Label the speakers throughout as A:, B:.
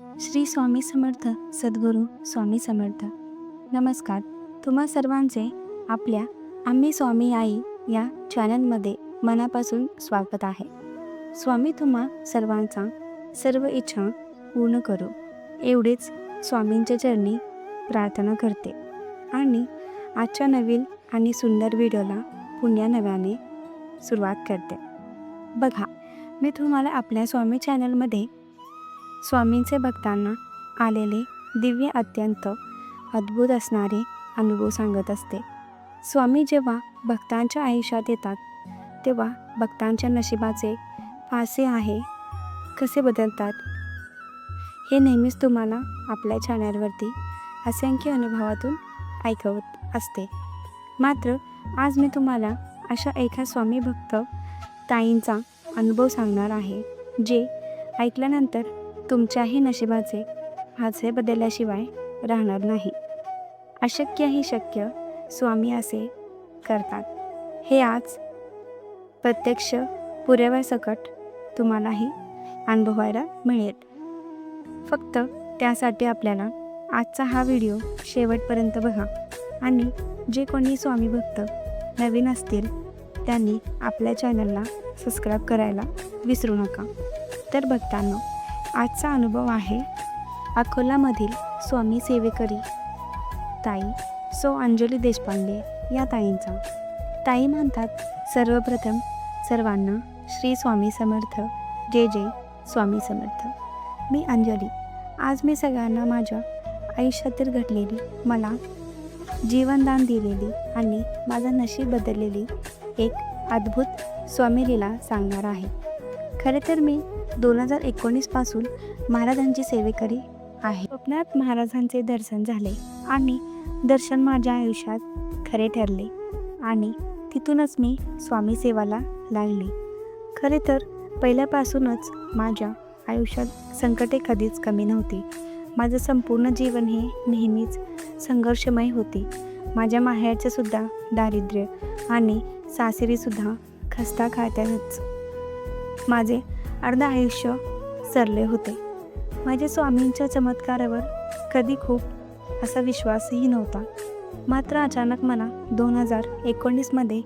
A: श्री स्वामी समर्थ सद्गुरू स्वामी समर्थ. नमस्कार. तुम्हा सर्वांचे आपल्या आम्ही स्वामी आई या चॅनलमध्ये मनापासून स्वागत आहे. स्वामी तुम्हा सर्वांचा सर्व इच्छा पूर्ण करू. एवढेच स्वामींच्या चरणी प्रार्थना करते. आणि आजच्या नवीन आणि सुंदर व्हिडिओला पुण्या नव्याने सुरुवात करते. बघा मी तुम्हाला आपल्या स्वामी चॅनलमध्ये स्वामींचे भक्तांना आलेले दिव्य अत्यंत अद्भुत असणारे अनुभव सांगत असते. स्वामी जेव्हा भक्तांच्या आयुष्यात येतात तेव्हा भक्तांच्या नशिबाचे फासे आहे कसे बदलतात? हे नेहमीच तुम्हाला आपल्या चॅनलवरती असंख्य अनुभवातून ऐकवत असते. मात्र आज मी तुम्हाला अशा एका स्वामी भक्त ताईंचा अनुभव सांगणार आहे जे ऐकल्यानंतर तुमच्याही नशिबाचे माझे बदलल्याशिवाय राहणार नाही. अशक्यही शक्य स्वामी असे करतात. हे आज प्रत्यक्ष पुराव्यासकट तुम्हालाही अनुभवायला मिळेल. फक्त त्यासाठी आपल्याला आजचा हा व्हिडिओ शेवटपर्यंत बघा आणि जे कोणी स्वामी भक्त नवीन असतील त्यांनी आपल्या चॅनलला सबस्क्राईब करायला विसरू नका. तर भक्तांना आजचा अनुभव आहे. अकोलामधील स्वामी सेवेकरी ताई सो अंजली देशपांडे या ताईंचा. ताई म्हणतात सर्वप्रथम सर्वांना श्री स्वामी समर्थ जे जे स्वामी समर्थ. मी अंजली. आज मी सगळ्यांना माझ्या आयुष्यातील घडलेली मला जीवनदान दिलेली आणि माझं नशीब बदललेली एक अद्भुत स्वामीलीला सांगणार आहे. खरे तर मी दोन हजार एकोणीसपासून महाराजांची सेवेकरी आहे. स्वप्नात महाराजांचे दर्शन झाले आणि दर्शन माझ्या आयुष्यात खरे ठरले आणि तिथूनच मी स्वामी सेवाला लागले. खरे तर पहिल्यापासूनच माझ्या आयुष्यात संकटे कधीच कमी नव्हती. माझं संपूर्ण जीवन हे नेहमीच संघर्षमय होते. माझ्या माहेरचेसुद्धा दारिद्र्य आणि सासरीसुद्धा खस्ता खात्यातच. माझे अर्ध आयुष्य सरले होते. माझ्या स्वामींच्या चमत्कारावर कधी खूप असा विश्वासही नव्हता. मात्र अचानक मला दोन हजार एकोणीसमध्ये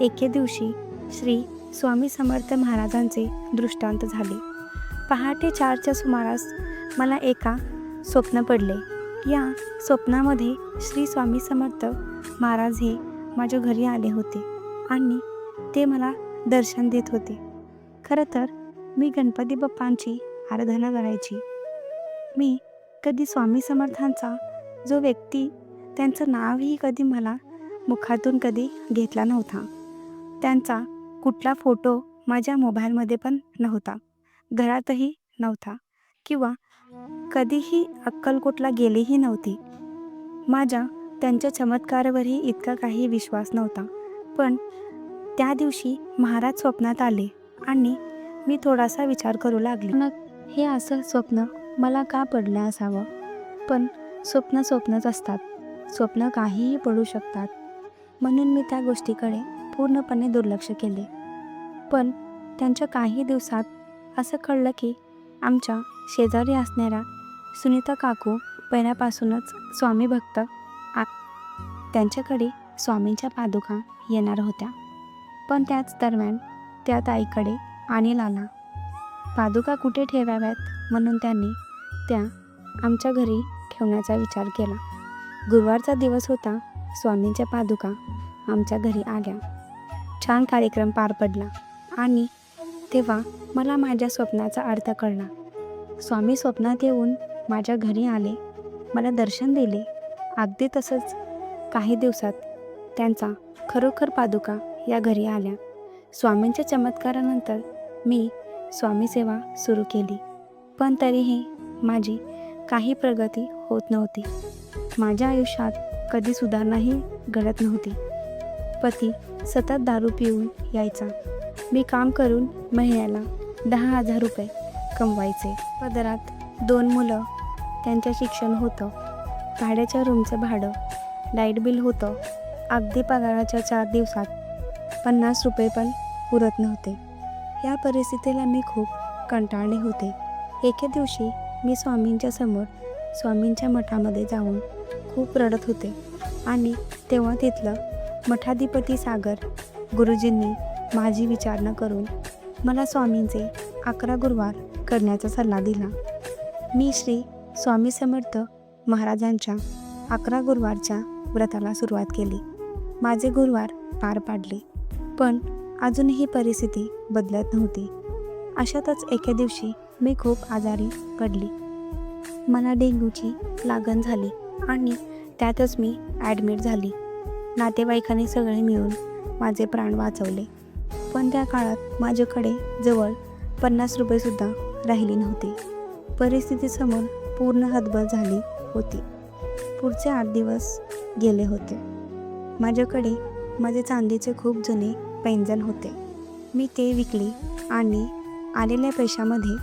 A: एके दिवशी श्री स्वामी समर्थ महाराजांचे दृष्टांत झाले. पहाटे चारच्या सुमारास मला एका स्वप्न पडले. या स्वप्नामध्ये श्री स्वामी समर्थ महाराज हे माझ्या घरी आले होते आणि ते मला दर्शन देत होते. खरं तर मी गणपती बाप्पांची आराधना करायची. मी कधी स्वामी समर्थांचा जो व्यक्ती त्यांचं नावही कधी मला मुखातून कधी घेतला नव्हता. त्यांचा कुठला फोटो माझ्या मोबाईलमध्ये पण नव्हता. घरातही नव्हता किंवा कधीही अक्कलकोटला गेलीही नव्हती. माझ्या त्यांच्या चमत्कारावरही इतका काही विश्वास नव्हता. पण त्या दिवशी महाराज स्वप्नात आले आणि मी थोडासा विचार करू लागले. न हे असं स्वप्न मला का पडलं असावं? पण स्वप्न स्वप्नच असतात. स्वप्न काहीही पडू शकतात. म्हणून मी त्या गोष्टीकडे पूर्णपणे दुर्लक्ष केले. पण त्यांच्या काही दिवसात असं कळलं की आमच्या शेजारी असणाऱ्या सुनीता काकू पहिल्यापासूनच स्वामी भक्त आ त्यांच्याकडे स्वामींच्या पादुका येणार होत्या. पण त्याच दरम्यान त्या ताईकडे आणि लाला. पादुका कुठे ठेवाव्यात? म्हणून त्यांनी त्या आमच्या घरी ठेवण्याचा विचार केला. गुरुवारचा दिवस होता. स्वामींच्या पादुका आमच्या घरी आल्या. छान कार्यक्रम पार पडला. आणि तेव्हा मला माझ्या स्वप्नाचा अर्थ कळला. स्वामी स्वप्नात येऊन माझ्या घरी आले. मला दर्शन दिले. अगदी तसंच काही दिवसात त्यांचा खरोखर पादुका या घरी आल्या. स्वामींच्या चमत्कारानंतर मी स्वामीसेवा सुरू केली. पण तरीही माझी काही प्रगती होत नव्हती. माझ्या आयुष्यात कधी सुधारणाही घडत नव्हती. पती सतत दारू पिऊन यायचा. मी काम करून महिन्याला दहा हजार रुपये कमवायचे. पदरात दोन मुलं. त्यांचं शिक्षण होतं. भाड्याच्या रूमचं भाडं. लाइट बिल होतं. अगदी पगाराच्या चार दिवसात पन्नास रुपये पण पुरत नव्हते. या परिस्थितीला मी खूप कंटाळले होते. एके दिवशी मी स्वामींच्या समोर स्वामींच्या मठामध्ये जाऊन खूप रडत होते आणि तेव्हा तिथलं मठाधिपती सागर गुरुजींनी माझी विचारणा करून मला स्वामींचे अकरा गुरुवार करण्याचा सल्ला दिला. मी श्री स्वामी समर्थ महाराजांच्या अकरा गुरुवारच्या व्रताला सुरुवात केली. माझे गुरुवार पार पाडले. पण अजूनही परिस्थिती बदलत नव्हती. अशातच एके दिवशी मी खूप आजारी पडली. मला डेंग्यूची लागण झाली आणि त्यातच मी ॲडमिट झाली. नातेवाईकांनी सगळे मिळून माझे प्राण वाचवले. पण त्या काळात माझ्याकडे जवळ पन्नास रुपयेसुद्धा राहिली नव्हती. परिस्थितीसमोर पूर्ण हतबल झाली होती. पुढचे आठ दिवस गेले होते. माझ्याकडे माझे चांदीचे खूप जुने पैंजण होते. मी ते विकले आणि आलेल्या पैशामध्ये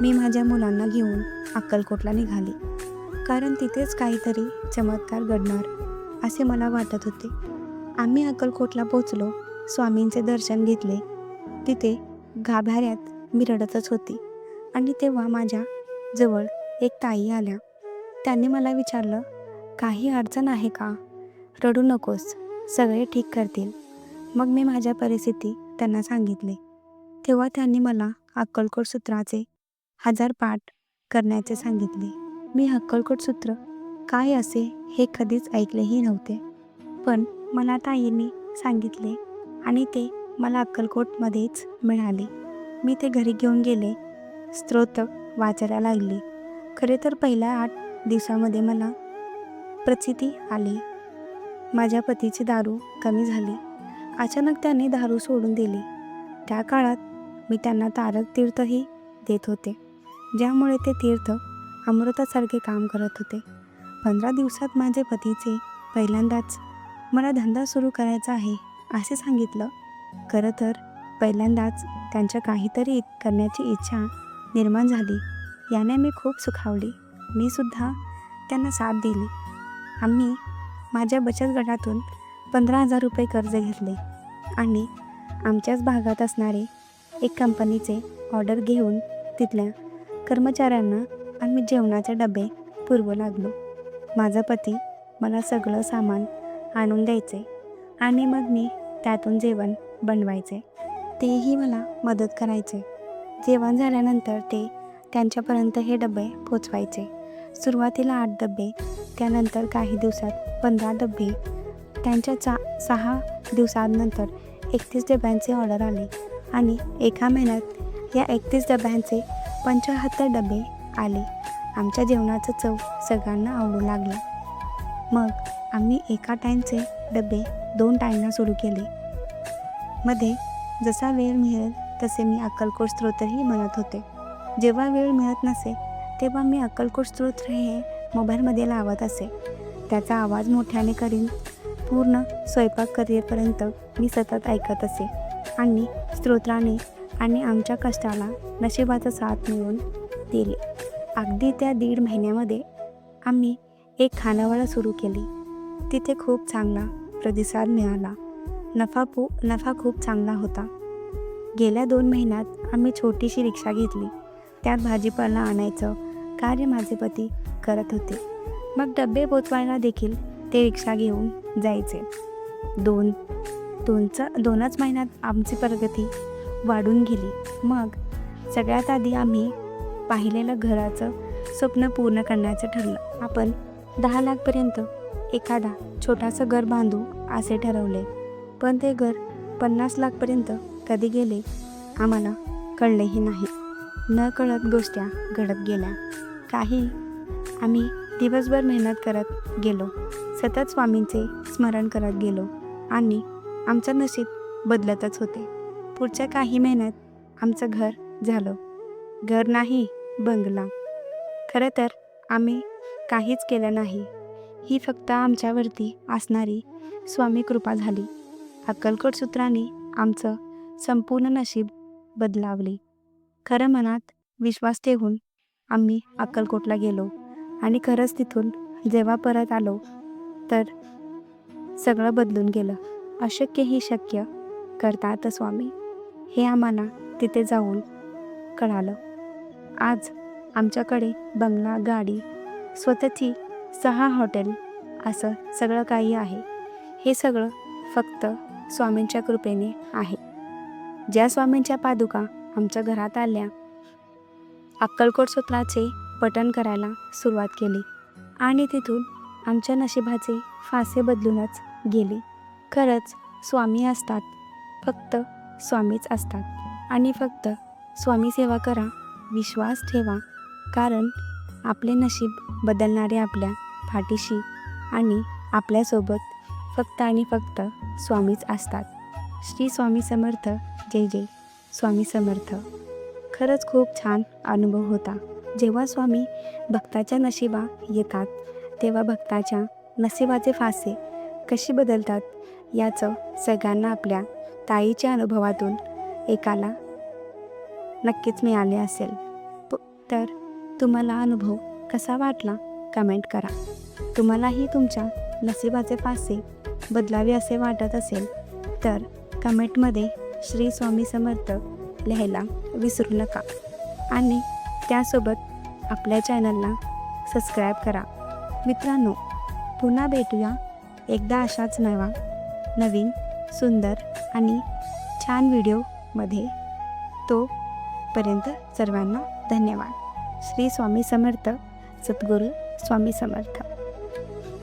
A: मी माझ्या मुलांना घेऊन अक्कलकोटला निघाली. कारण तिथेच काहीतरी चमत्कार घडणार असे मला वाटत होते. आम्ही अक्कलकोटला पोचलो स्वामींचे दर्शन घेतले. तिथे गाभाऱ्यात मी रडतच होती आणि तेव्हा माझ्या जवळ एक ताई आल्या. त्यांनी मला विचारलं काही अडचण आहे का? रडू नकोस सगळे ठीक करतील. मग मी माझ्या परिस्थिती त्यांना सांगितले. तेव्हा त्यांनी मला अक्कलकोट सूत्राचे हजार पाठ करण्याचे सांगितले. मी अक्कलकोट सूत्र काय असे हे कधीच ऐकलेही नव्हते. पण मला ताईंनी सांगितले आणि ते मला अक्कलकोटमध्येच मिळाले. मी ते घरी घेऊन गेले. स्त्रोत वाचायला लागले. खरे तर पहिल्या आठ दिवसामध्ये मला प्रचिती आली. माझ्या पतीची दारू कमी झाली. अचानक त्याने दारू सोडून दिली. त्या काळात मी त्यांना तारक तीर्थही देत होते ज्यामुळे ते तीर्थ अमृतासारखे काम करत होते. पंधरा दिवसात माझे पतीचे पहिल्यांदाच मला धंदा सुरू करायचा आहे असे सांगितलं. खरं तर पहिल्यांदाच त्यांच्या काहीतरी करण्याची इच्छा निर्माण झाली. याने मी खूप सुखावली. मी सुद्धा त्यांना साथ दिली. आम्ही माझ्या बचत गटातून पंधरा हजार रुपये कर्ज घेतले आणि आमच्याच भागात असणारे एक कंपनीचे ऑर्डर घेऊन तिथल्या कर्मचाऱ्यांना आम्ही जेवणाचे डबे पुरवू लागलो. माझा पती मला सगळं सामान आणून द्यायचे आणि मग मी त्यातून जेवण बनवायचे. तेही मला मदत करायचे. जेवण झाल्यानंतर ते त्यांच्यापर्यंत हे डबे पोचवायचे. सुरुवातीला आठ डबे त्यानंतर काही दिवसात पंधरा डबे त्यांच्या चा सहा दिवसांनंतर एकतीस डब्यांचे ऑर्डर आले आणि एका महिन्यात या एकतीस डब्यांचे पंचाहत्तर डबे आले. आमच्या जेवणाचं चव सगळ्यांना आवडू लागलं. मग आम्ही एका टाईमचे डबे दोन टाईमला सुरू केले. मध्ये जसा वेळ मिळेल तसे मी अक्कलकोट स्त्रोतही म्हणत होते. जेव्हा वेळ मिळत नसे तेव्हा मी अक्कलकोट स्त्रोत हे मोबाईलमध्ये लावत असे. त्याचा आवाज मोठ्याने करीन पूर्ण स्वयंपाक करेपर्यंत मी सतत ऐकत असे. आणि स्तोत्राने आणि आमच्या कष्टाला नशिबाचा साथ मिळून दिली. अगदी त्या दीड महिन्यामध्ये आम्ही एक खानावळा सुरू केली. तिथे खूप चांगला प्रतिसाद मिळाला. नफा पू नफा खूप चांगला होता. गेल्या दोन महिन्यात आम्ही छोटीशी रिक्षा घेतली. त्यात भाजीपाला आणायचं कार्य माझे पती करत होते. मग डबे पोचवायला देखील ते रिक्षा घेऊन जायचे. दोन दोनचा दोनच महिन्यात आमची प्रगती वाढून गेली. मग सगळ्यात आधी आम्ही पाहिलेलं घराचं स्वप्न पूर्ण करण्याचं ठरलं. आपण दहा लाखपर्यंत एखादा छोटासं घर बांधू असे ठरवले. पण ते घर पन्नास लाखपर्यंत कधी गेले आम्हाला कळलेही नाही. न कळत गोष्ट्या घडत गेल्या. काही आम्ही दिवसभर मेहनत करत गेलो. सतत स्वामींचे स्मरण करत गेलो आणि आमचं नशीब बदलतच होते. पुढच्या काही महिन्यात आमचं घर झालं. घर नाही बंगला. खरं तर आम्ही काहीच केलं नाही. ही फक्त आमच्यावरती असणारी स्वामी कृपा झाली. अक्कलकोट सूत्राने आमचं संपूर्ण नशीब बदलावले. खरं मनात विश्वास ठेवून आम्ही अक्कलकोटला गेलो आणि खरंच तिथून जेव्हा परत आलो तर सगळं बदलून गेलं. अशक्य ही शक्य करतात स्वामी. हे आम्हाला तिथे जाऊन कळालं. आज आमच्याकडे बंगला गाडी स्वतःची सहा हॉटेल असं सगळं काही आहे. हे सगळं फक्त स्वामींच्या कृपेने आहे. ज्या स्वामींच्या पादुका आमच्या घरात आल्या अक्कलकोट सूत्राचे पठण करायला सुरुवात केली आणि तिथून आमच्या नशिबाचे फासे बदलूनच गेले. खरंच स्वामी असतात फक्त स्वामीच असतात. आणि फक्त स्वामी सेवा करा विश्वास ठेवा. कारण आपले नशीब बदलणारे आपल्या पाठीशी आणि आपल्यासोबत फक्त आणि फक्त स्वामीच असतात. श्री स्वामी समर्थ जय जय. स्वामी समर्थ. खरंच खूप छान अनुभव होता. जेव्हा स्वामी भक्ताच्या नशिबा येतात तेव्हा भक्ताच्या नशिबाचे फासे कशी बदलतात याचं सगळ्यांना आपल्या ताईच्या अनुभवातून एकाला नक्कीच मिळाले असेल. प- तर तुम्हाला अनुभव कसा वाटला? कमेंट करा. तुम्हालाही तुमच्या नशिबाचे फासे बदलावे असे वाटत असेल तर कमेंटमध्ये श्री स्वामी समर्थ लिहायला विसरू नका. आणि त्यासोबत आपल्या चॅनलला सबस्क्राईब करा. मित्रांनो पुन्हा भेटूया एकदा अशाच नवा नवीन सुंदर आणि छान व्हिडिओमध्ये तोपर्यंत सर्वांना धन्यवाद. श्री स्वामी समर्थ सद्गुरू स्वामी समर्थ.